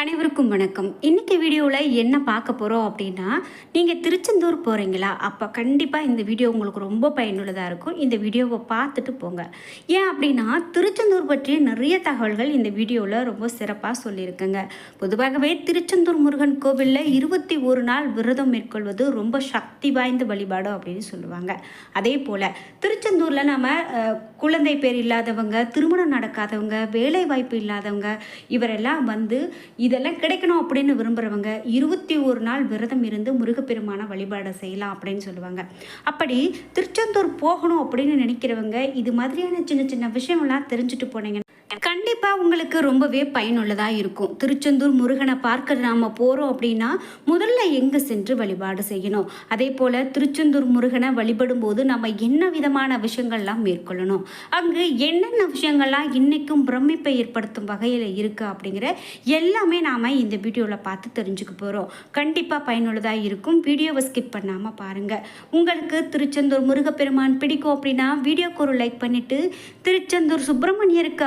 அனைவருக்கும் வணக்கம். இன்னைக்கு வீடியோவில் என்ன பார்க்க போகிறோம் அப்படின்னா நீங்கள் திருச்செந்தூர் போகிறீங்களா அப்போ கண்டிப்பாக இந்த வீடியோ உங்களுக்கு ரொம்ப பயனுள்ளதாக இருக்கும். இந்த வீடியோவை பார்த்துட்டு போங்க. ஏன் அப்படின்னா திருச்செந்தூர் பற்றிய நிறைய தகவல்கள் இந்த வீடியோவில் ரொம்ப சிறப்பாக சொல்லியிருக்குங்க. பொதுவாகவே திருச்செந்தூர் முருகன் கோவிலில் இருபத்தி ஒரு நாள் விரதம் மேற்கொள்வது ரொம்ப சக்தி வாய்ந்த வழிபாடு அப்படின்னு சொல்லுவாங்க. அதே போல் திருச்செந்தூரில் நம்ம குழந்தை பேர் இல்லாதவங்க திருமணம் நடக்காதவங்க வேலை வாய்ப்பு இல்லாதவங்க இவரெல்லாம் வந்து இதெல்லாம் கிடைக்கணும் அப்படின்னு விரும்புகிறவங்க இருபத்தி ஒரு நாள் விரதம் இருந்து முருகப்பெருமான வழிபாடை செய்யலாம் அப்படின்னு சொல்லுவாங்க. அப்படி திருச்செந்தூர் போகணும் அப்படின்னு நினைக்கிறவங்க இது மாதிரியான சின்ன சின்ன விஷயம்லாம் தெரிஞ்சுட்டு போனீங்க கண்டிப்பாக உங்களுக்கு ரொம்பவே பயனுள்ளதாக இருக்கும். திருச்செந்தூர் முருகனை பார்க்க நாம் போகிறோம் அப்படின்னா முதல்ல எங்கே சென்று வழிபாடு செய்யணும்? அதே போல் திருச்செந்தூர் முருகனை வழிபடும் போது நம்ம என்ன விதமான விஷயங்கள்லாம் மேற்கொள்ளணும்? அங்கு என்னென்ன விஷயங்கள்லாம் இன்றைக்கும் பிரமிப்பை ஏற்படுத்தும் வகையில் இருக்குது அப்படிங்கிற எல்லாமே நாம் இந்த வீடியோவில் பார்த்து தெரிஞ்சுக்க போகிறோம் கண்டிப்பாக பயனுள்ளதாக இருக்கும். வீடியோவை ஸ்கிப் பண்ணாமல் பாருங்கள் உங்களுக்கு திருச்செந்தூர் முருகப்பெருமான் பிடிக்கும் அப்படின்னா வீடியோக்கு ஒரு லைக் பண்ணிவிட்டு திருச்செந்தூர் சுப்பிரமணியருக்கு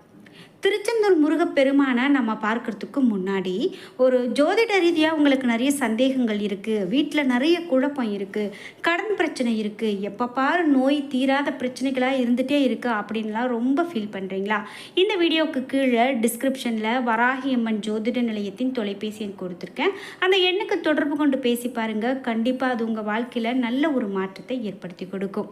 திருச்செந்தூர் முருகப்பெருமானை நம்ம பார்க்கறதுக்கு முன்னாடி ஒரு ஜோதிட ரீதியாக உங்களுக்கு நிறைய சந்தேகங்கள் இருக்குது வீட்டில் நிறைய குழப்பம் இருக்குது கடன் பிரச்சனை இருக்குது எப்போ பாரு நோய் தீராத பிரச்சனைகளாக இருந்துகிட்டே இருக்குது அப்படின்லாம் ரொம்ப ஃபீல் பண்ணுறீங்களா இந்த வீடியோவுக்கு கீழே டிஸ்கிரிப்ஷனில் வராகி அம்மன் ஜோதிட நிலையத்தின் தொலைபேசி எண் கொடுத்துருக்கேன். அந்த எண்ணுக்கு தொடர்பு கொண்டு பேசி பாருங்கள் கண்டிப்பாக அது உங்கள் வாழ்க்கையில் நல்ல ஒரு மாற்றத்தை ஏற்படுத்தி கொடுக்கும்.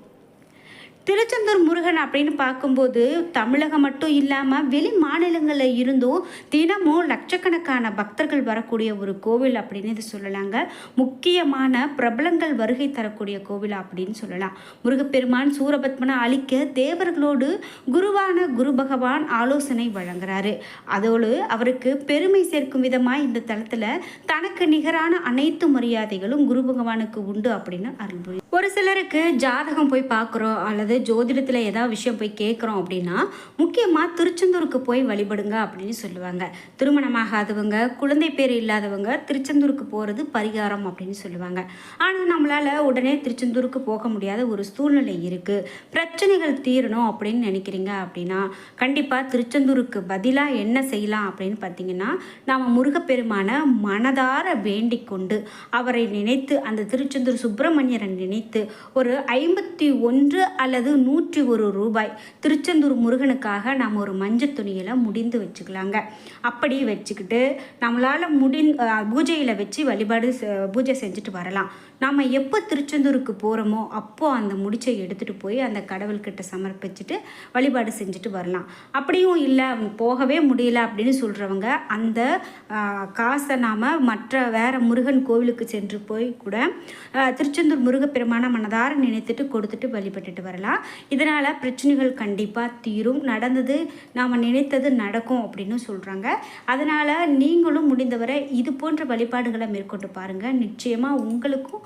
திருச்செந்தூர் முருகன் அப்படின்னு பார்க்கும்போது தமிழகம் மட்டும் இல்லாமல் வெளி மாநிலங்களில் இருந்தும் தினமும் லட்சக்கணக்கான பக்தர்கள் வரக்கூடிய ஒரு கோவில் அப்படின்னு இது சொல்லலாங்க. முக்கியமான பிரபலங்கள் வருகை தரக்கூடிய கோவில் அப்படின்னு சொல்லலாம். முருகப்பெருமான் சூரபத்மனை அழிக்க தேவர்களோடு குருவான குரு பகவான் ஆலோசனை வழங்குறாரு. அதோடு அவருக்கு பெருமை சேர்க்கும் விதமாக இந்த தளத்தில் தனக்கு நிகரான அனைத்து மரியாதைகளும் குரு பகவானுக்கு உண்டு அப்படின்னு அருள் ஒரு சிலருக்கு ஜாதகம் போய் பார்க்குறோம் அல்லது ஜோதிடத்தில் ஏதாவது விஷயம் போய் கேட்குறோம் அப்படின்னா முக்கியமாக திருச்செந்தூருக்கு போய் வழிபடுங்க அப்படின்னு சொல்லுவாங்க. திருமணமாகாதவங்க குழந்தை பேர் இல்லாதவங்க திருச்செந்தூருக்கு போகிறது பரிகாரம் அப்படின்னு சொல்லுவாங்க. ஆனால் நம்மளால் உடனே திருச்செந்தூருக்கு போக முடியாத ஒரு சூழ்நிலை இருக்குது பிரச்சனைகள் தீரணும் அப்படின்னு நினைக்கிறீங்க அப்படின்னா கண்டிப்பாக திருச்செந்தூருக்கு பதிலாக என்ன செய்யலாம் அப்படின்னு பார்த்தீங்கன்னா நாம் முருகப்பெருமான மனதார வேண்டிக் கொண்டு அவரை நினைத்து அந்த திருச்செந்தூர் சுப்பிரமணியரை நினைத்து ஒரு ஐம்பத்தி ஒன்று அல்லது நூற்றி ஒரு ரூபாய் திருச்செந்தூர் முருகனுக்காக நாம் ஒரு மஞ்சள் துணியில் முடிந்து வச்சுக்கலாங்க. அப்படி வச்சுக்கிட்டு நம்மளால் முடி பூஜையில் வச்சு வழிபாடு செ- பூஜை செஞ்சுட்டு வரலாம். நாம் எப்போ திருச்செந்தூருக்கு போகிறோமோ அப்போது அந்த முடிச்சை எடுத்துகிட்டு போய் அந்த கடவுள்கிட்ட சமர்ப்பிச்சுட்டு வழிபாடு செஞ்சுட்டு வரலாம். அப்படியும் இல்லை போகவே முடியல அப்படின்னு சொல்கிறவங்க அந்த காசை நாம் மற்ற வேறு முருகன் கோவிலுக்கு சென்று போய் கூட திருச்செந்தூர் முருகப்பெருமான மனதார நினைத்துட்டு கொடுத்துட்டு வழிபட்டுட்டு வரலாம். இதனால் பிரச்சனைகள் கண்டிப்பாக தீரும். நடந்தது நாம் நினைத்தது நடக்கும் அப்படின்னு சொல்கிறாங்க அதனால் நீங்களும் முடிந்தவரை இது போன்ற வழிபாடுகளை மேற்கொண்டு பாருங்கள் நிச்சயமாக உங்களுக்கும்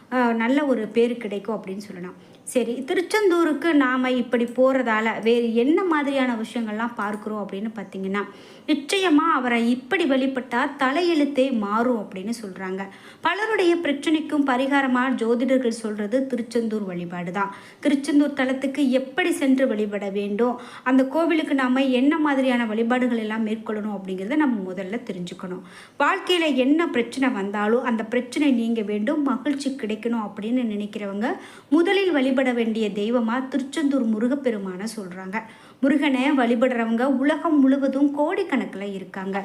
நல்ல ஒரு பேர் கிடைக்கும் அப்படின்னு சொல்லலாம். சரி திருச்செந்தூருக்கு நாம் இப்படி போகிறதால வேறு என்ன மாதிரியான விஷயங்கள்லாம் பார்க்குறோம் அப்படின்னு பார்த்தீங்கன்னா நிச்சயமாக அவரை இப்படி வழிபட்டால் தலையெழுத்தே மாறும் அப்படின்னு சொல்கிறாங்க பலருடைய பிரச்சனைக்கும் பரிகாரமாக ஜோதிடர்கள் சொல்கிறது திருச்செந்தூர் வழிபாடு தான். திருச்செந்தூர் தலத்துக்கு எப்படி சென்று வழிபட வேண்டும் அந்த கோவிலுக்கு நாம் என்ன மாதிரியான வழிபாடுகள் எல்லாம் மேற்கொள்ளணும் அப்படிங்கிறத நம்ம முதல்ல தெரிஞ்சுக்கணும். வாழ்க்கையில் என்ன பிரச்சனை வந்தாலும் அந்த பிரச்சனை நீங்க வேண்டும் மகிழ்ச்சி கிடைக்கும். கிடைக்கணும் அப்படின்னு நினைக்கிறவங்க முதலில் வழிபட வேண்டிய தெய்வமாக திருச்செந்தூர் முருகப்பெருமான சொல்கிறாங்க முருகனை வழிபடுறவங்க உலகம் முழுவதும் கோடிக்கணக்கில் இருக்காங்க.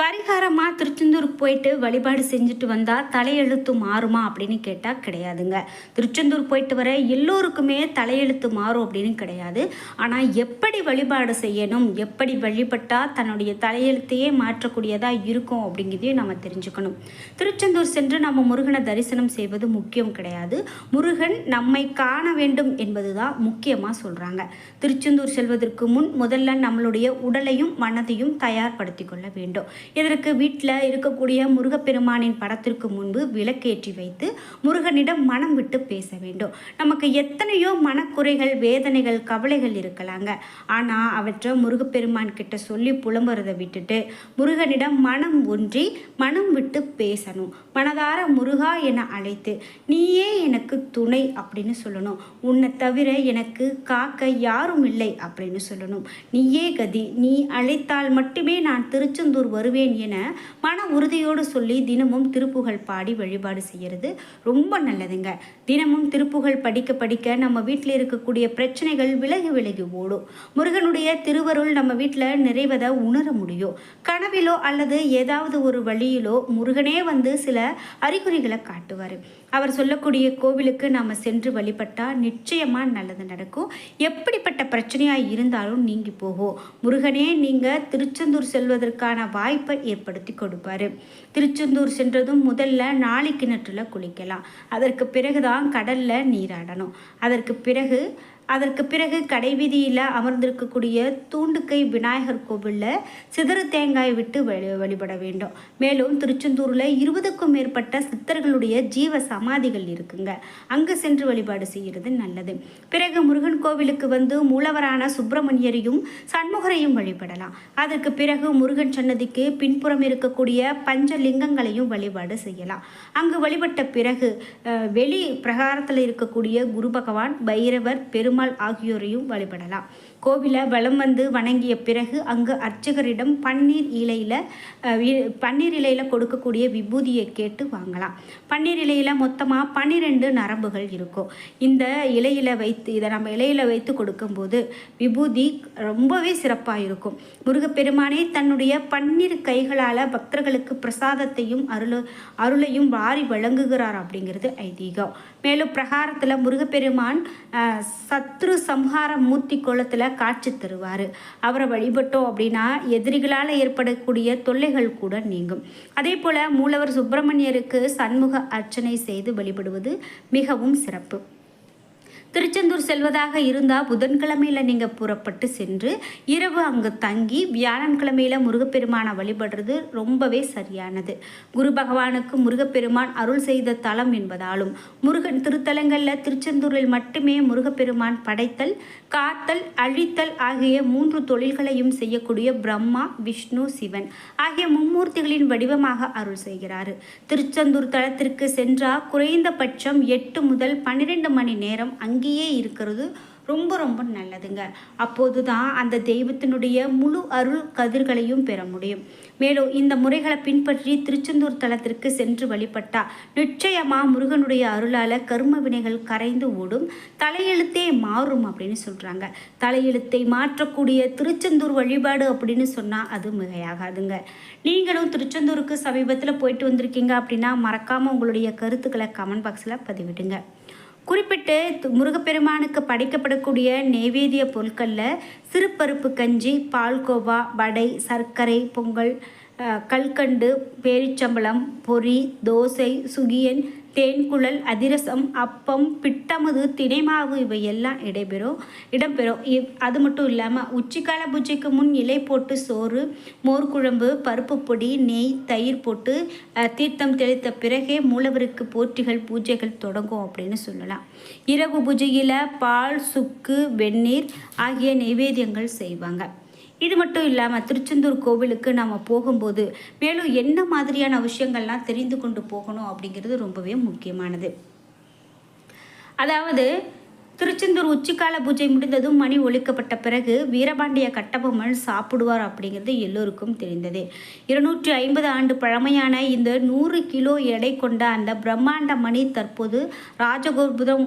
பரிகாரமாக திருச்செந்தூருக்கு போயிட்டு வழிபாடு செஞ்சுட்டு வந்தால் தலையெழுத்து மாறுமா அப்படின்னு கேட்டால் கிடையாதுங்க. திருச்செந்தூர் போயிட்டு வர எல்லோருக்குமே தலையெழுத்து மாறும் அப்படின்னு கிடையாது. ஆனால் எப்படி வழிபாடு செய்யணும் எப்படி வழிபட்டால் தன்னுடைய தலையெழுத்தையே மாற்றக்கூடியதாக இருக்கும் அப்படிங்கிறதையும் நம்ம தெரிஞ்சுக்கணும். திருச்செந்தூர் சென்று நம்ம முருகனை தரிசனம் செய்வது முக்கியம் கிடையாது. முருகன் நம்மை காண வேண்டும் என்பது தான் முக்கியமாக சொல்கிறாங்க திருச்செந்தூர் செல்வதற்கு முன் முதல்ல நம்மளுடைய உடலையும் மனதையும் தயார்படுத்தி கொள்ள வேண்டும். இதற்கு வீட்டில் இருக்கக்கூடிய முருகப்பெருமானின் படத்திற்கு முன்பு விளக்கேற்றி வைத்து முருகனிடம் மனம் விட்டு பேச வேண்டும். நமக்கு எத்தனையோ மனக்குறைகள் வேதனைகள் கவலைகள் இருக்கலாங்க. ஆனால் அவற்றை முருகப்பெருமான் கிட்ட சொல்லி புலம்புறதை விட்டுட்டு முருகனிடம் மனம் ஒன்றி மனம் விட்டு பேசணும். மனதார முருகா என அழைத்து நீயே எனக்கு துணை அப்படின்னு சொல்லணும். உன்னை தவிர எனக்கு காக்க யாரும் இல்லை அப்படின்னு சொல்லணும். நீயே கதி. நீ அழைத்தால் மட்டுமே நான் திருச்செந்தூர் வருவேன் என மன உறுதியோடு சொல்லி தினமும் திருப்புகழ் பாடி வழிபாடு செய்கிறது ரொம்ப நல்லதுங்க. தினமும் திருப்புகழ் படிக்க படிக்க நம்ம வீட்டில் இருக்கக்கூடிய பிரச்சனைகள் விலகி விலகி ஓடும். முருகனுடைய திருவருள் நம்ம வீட்டில் நிறைவதை உணர முடியும். கனவிலோ அல்லது ஏதாவது ஒரு வழியிலோ முருகனே வந்து சில அறிகுறிகளை காட்டுவார். அவர் சொல்லக்கூடிய கோவிலுக்கு நாம் சென்று வழிபட்டால் நிச்சயமாக நல்லது நடக்கும். எப்படிப்பட்ட பிரச்சனையாக இருந்தாலும் நீங்கி போகும். முருகனே நீங்கள் திருச்செந்தூர் செல்வதற்கான வாய்ப்பை ஏற்படுத்தி கொடுப்பார். திருச்செந்தூர் சென்றதும் முதல்ல நாளை கிணற்றில் குளிக்கலாம். அதற்கு பிறகுதான் கடலில் நீராடணும். அதற்கு பிறகு அதற்கு பிறகு கடைவீதியில் அமர்ந்திருக்கக்கூடிய தூண்டுக்கை விநாயகர் கோவிலில் சிதறு தேங்காய் விட்டு வழி வழிபட வேண்டும். மேலும் திருச்செந்தூரில் இருபதுக்கும் மேற்பட்ட சித்தர்களுடைய ஜீவ சமாதிகள் இருக்குங்க. அங்கு சென்று வழிபாடு செய்கிறது நல்லது. பிறகு முருகன் கோவிலுக்கு வந்து மூலவரான சுப்பிரமணியரையும் சண்முகரையும் வழிபடலாம். அதற்கு பிறகு முருகன் சன்னதிக்கு பின்புறம் இருக்கக்கூடிய பஞ்சலிங்கங்களையும் வழிபாடு செய்யலாம். அங்கு வழிபட்ட பிறகு வெளி பிரகாரத்தில் இருக்கக்கூடிய குரு பகவான் பைரவர் பெருமாள் ஆகியோரையும் வழிபடலாம். கோவிலை வலம் வந்து வணங்கிய பிறகு அங்கு அர்ச்சகரிடம் பன்னீர் இலையில் பன்னீர் இலையில் கொடுக்கக்கூடிய விபூதியை கேட்டு வாங்கலாம். பன்னீர் இலையில் மொத்தமாக பன்னிரெண்டு நரம்புகள் இருக்கும். இந்த இலையில் வைத்து இதை நம்ம இலையில் வைத்து கொடுக்கும்போது விபூதி ரொம்பவே சிறப்பாக இருக்கும். முருகப்பெருமானே தன்னுடைய பன்னீர் கைகளால் பக்தர்களுக்கு பிரசாதத்தையும் அருள் அருளையும் வாரி வழங்குகிறார் அப்படிங்கிறது ஐதீகம். மேலும் பிரகாரத்தில் முருகப்பெருமான் சத்ரு சம்ஹார மூர்த்தி கோலத்தில் காட்சி தருவார். அவரை வழிபட்டோம் அப்படின்னா எதிரிகளால் ஏற்படக்கூடிய தொல்லைகள் கூட நீங்கும். அதே போல் மூலவர் சுப்பிரமணியருக்கு சண்முக அர்ச்சனை செய்து வழிபடுவது மிகவும் சிறப்பு. திருச்செந்தூர் செல்வதாக இருந்தால் புதன்கிழமையில் நீங்கள் புறப்பட்டு சென்று இரவு அங்கு தங்கி வியாழன்கிழமையில் முருகப்பெருமானை வழிபடுறது ரொம்பவே சரியானது. குரு பகவானுக்கு முருகப்பெருமான் அருள் செய்த தலம் என்பதாலும் முருகன் திருத்தலங்களில் திருச்செந்தூரில் மட்டுமே முருகப்பெருமான் படைத்தல் காத்தல் அழித்தல் ஆகிய மூன்று தொழில்களையும் செய்யக்கூடிய பிரம்மா விஷ்ணு சிவன் ஆகிய மும்மூர்த்திகளின் வடிவமாக அருள் செய்கிறார். திருச்செந்தூர் தலத்திற்கு சென்றால் குறைந்தபட்சம் எட்டு முதல் பன்னிரெண்டு மணி நேரம் அங்கேயே இருக்கிறது ரொம்ப ரொம்ப நல்லதுங்க. அப்போது தான் அந்த தெய்வத்தினுடைய முழு அருள் கதிர்களையும் பெற முடியும். மேலும் இந்த முறைகளை பின்பற்றி திருச்செந்தூர் தலத்திற்கு சென்று வழிபட்டா நிச்சயமா முருகனுடைய அருளால கர்ம வினைகள் கரைந்து ஓடும். தலையெழுத்தே மாறும் அப்படின்னு சொல்றாங்க. தலையெழுத்தை மாற்றக்கூடிய திருச்செந்தூர் வழிபாடு அப்படின்னு சொன்னா அது மிகையாகாதுங்க. நீங்களும் திருச்செந்தூருக்கு சமீபத்தில் போயிட்டு வந்திருக்கீங்க அப்படின்னா மறக்காம உங்களுடைய கருத்துக்களை கமெண்ட் பாக்ஸில் பதிவிடுங்க. குறிப்பிட்டு முருகப்பெருமானுக்கு படைக்கப்படக்கூடிய நெவேதிய பொருட்களில் சிறுபருப்பு கஞ்சி பால்கோவா வடை சர்க்கரை பொங்கல் கல்கண்டு பேரிச்சம்பழம் பொரி தோசை சுகியன் தேன்குழல் அதிரசம் அப்பம் பிட்டமுது தினைமாவு இவை எல்லாம் இடைபெறும் இடம்பெறும் இவ் அது மட்டும் இல்லாமல் உச்சிக்கால பூஜைக்கு முன் இலை போட்டு சோறு மோர் குழம்பு பருப்பு பொடி நெய் தயிர் போட்டு தீர்த்தம் தெளித்த பிறகே மூலவருக்கு போற்றிகள் பூஜைகள் தொடங்கும் அப்படின்னு சொல்லலாம். இரவு பூஜையில் பால் சுக்கு வெந்நீர் ஆகிய நைவேத்தியங்கள் செய்வாங்க. இது மட்டும் இல்லாமல் திருச்செந்தூர் கோவிலுக்கு நாம் போகும்போது மேலும் என்ன மாதிரியான விஷயங்கள்லாம் தெரிந்து கொண்டு போகணும் அப்படிங்கிறது ரொம்பவே முக்கியமானது. அதாவது திருச்செந்தூர் உச்சிக்கால பூஜை முடிந்ததும் மணி ஒழிக்கப்பட்ட பிறகு வீரபாண்டிய கட்டபொம்மன் சாப்பிடுவார் அப்படிங்கிறது எல்லோருக்கும் தெரிந்தது. இருநூற்றி ஐம்பது ஆண்டு பழமையான இந்த நூறு கிலோ எடை கொண்ட அந்த பிரம்மாண்ட மணி தற்போது ராஜகோபுரம்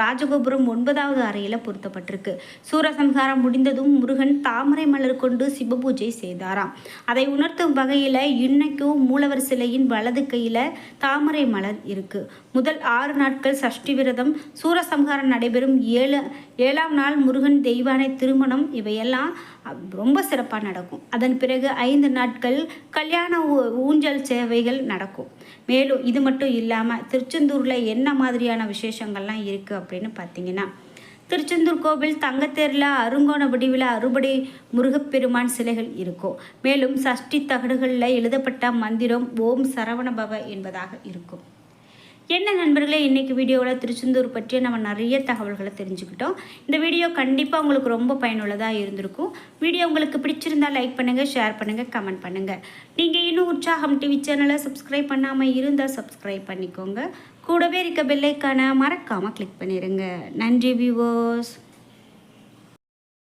ராஜகோபுரம் ஒன்பதாவது அறையில் பொருத்தப்பட்டிருக்கு. சூரசம்ஹாரம் முடிந்ததும் முருகன் தாமரை மலர் கொண்டு சிவபூஜை செய்தாராம். அதை உணர்த்தும் வகையில் இன்னைக்கும் மூலவர் சிலையின் வலது கையில் தாமரை மலர் இருக்கு. முதல் ஆறு நாட்கள் சஷ்டி விரதம் சூரசம்ஹாரம் நடைபெறும் ஏழு ஏழாம் நாள் முருகன் தெய்வானை திருமணம் இவையெல்லாம் ரொம்ப சிறப்பாக நடக்கும். அதன் பிறகு ஐந்து நாட்கள் கல்யாண ஊ- ஊஞ்சல் சேவைகள் நடக்கும். மேலும் இது மட்டும் இல்லாமல் திருச்செந்தூரில் என்ன மாதிரியான விசேஷங்கள்லாம் இருக்குது அப்படின்னு பார்த்தீங்கன்னா திருச்செந்தூர் கோவில் தங்கத்தேரில் அருங்கோண வடிவில் அறுபடை முருகப்பெருமான் சிலைகள் இருக்கும். மேலும் சஷ்டி தகடுகளில் எழுதப்பட்ட மந்திரம் ஓம் சரவணபவ என்பதாக இருக்கும். என்ன நண்பர்களே இன்றைக்கி வீடியோவில் திருச்செந்தூர் பற்றிய நம்ம நிறைய தகவல்களை தெரிஞ்சுக்கிட்டோம். இந்த வீடியோ கண்டிப்பாக உங்களுக்கு ரொம்ப பயனுள்ளதாக இருந்திருக்கும். வீடியோ உங்களுக்கு பிடிச்சிருந்தா லைக் பண்ணுங்கள் ஷேர் பண்ணுங்கள் கமெண்ட் பண்ணுங்கள் நீங்கள் இன்னும் உற்சாகம் டிவி சேனலை சப்ஸ்கிரைப் பண்ணாமல் இருந்தால் சப்ஸ்கிரைப் பண்ணிக்கோங்க. கூடவே இருக்க பெல்லைக்கான மறக்காமல் கிளிக் பண்ணிடுங்க நன்றி வியூவர்ஸ்